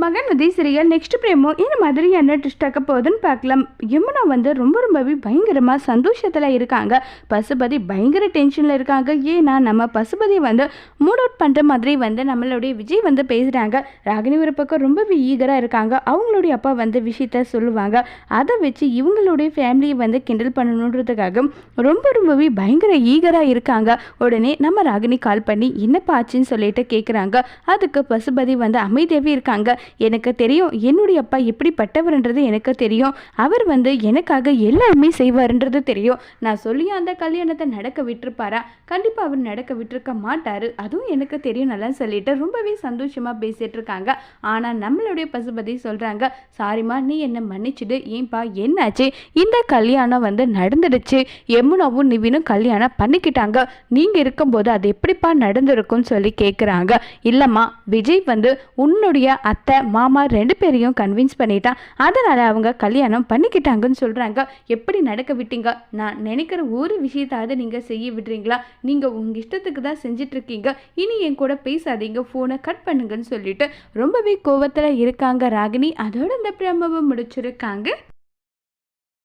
மகன்மதி serial next பிரேமோ இந்த மாதிரியான ட்விஸ்டாக்க போகுதுன்னு பார்க்கலாம். யமுனா வந்து ரொம்ப ரொம்பவே பயங்கரமாக சந்தோஷத்தில் இருக்காங்க. பசுபதி பயங்கர டென்ஷனில் இருக்காங்க. ஏன்னா நம்ம பசுபதி வந்து மூட் அவுட் பண்ணுற மாதிரி வந்து நம்மளுடைய விஜய் வந்து பேசுகிறாங்க ராகினி ஒரு பக்கம் ரொம்பவே ஈகராக இருக்காங்க. அவங்களுடைய அப்பா வந்து விஷயத்த சொல்லுவாங்க. அதை வச்சு இவங்களுடைய ஃபேமிலியை வந்து கிண்டல் பண்ணணுன்றதுக்காக ரொம்ப ரொம்பவே பயங்கர ஈகராக இருக்காங்க. உடனே நம்ம ராகினி கால் பண்ணி என்னப்பா ஆச்சுன்னு சொல்லிட்டு கேட்குறாங்க அதுக்கு பசுபதி வந்து அமைதியாகவே இருக்காங்க. எனக்கு தெரியும் என்னுடைய அப்பா எப்படிப்பட்டவர்ன்றது எனக்கு தெரியும். அவர் வந்து எனக்காக எல்லாருமே செய்வாருன்றது தெரியும். நான் சொல்லியும் அந்த கல்யாணத்தை நடக்க விட்டுருப்பாரா? கண்டிப்பாக அவர் நடக்க விட்டுருக்க மாட்டார். அதுவும் எனக்கு தெரியும் நல்லா சொல்லிட்டு ரொம்பவே சந்தோஷமாக பேசிகிட்டு இருக்காங்க. ஆனால் நம்மளுடைய பசுபதி சொல்கிறாங்க சாரிம்மா நீ என்னை மன்னிச்சிடு. ஏன்பா என்னாச்சு? இந்த கல்யாணம் வந்து நடந்துடுச்சு. யமுனாவும் நிவினும் கல்யாணம் பண்ணிக்கிட்டாங்க. நீங்கள் இருக்கும்போது அது எப்படிப்பா நடந்திருக்கும்னு சொல்லி கேட்குறாங்க இல்லைம்மா விஜய் வந்து உன்னுடைய அத்தை மாமா ரெண்டு பேரையும் கன்வின்ஸ் பண்ணிட்டான் அதனால் அவங்க கல்யாணம் பண்ணிக்கிட்டாங்கன்னு சொல்கிறாங்க எப்படி நடக்க விட்டீங்க? நான் நினைக்கிற ஒரு விஷயத்தாவது நீங்கள் செய்ய விடுறீங்களா? நீங்கள் உங்கள் இஷ்டத்துக்கு தான் செஞ்சிட்ருக்கீங்க. இனி என் கூட பேசாதீங்க ஃபோனை கட் பண்ணுங்கன்னு சொல்லிட்டு ரொம்பவே கோவத்தில் இருக்காங்க ராகினி. அதோட இந்த பிரமவை முடிச்சிருக்காங்க.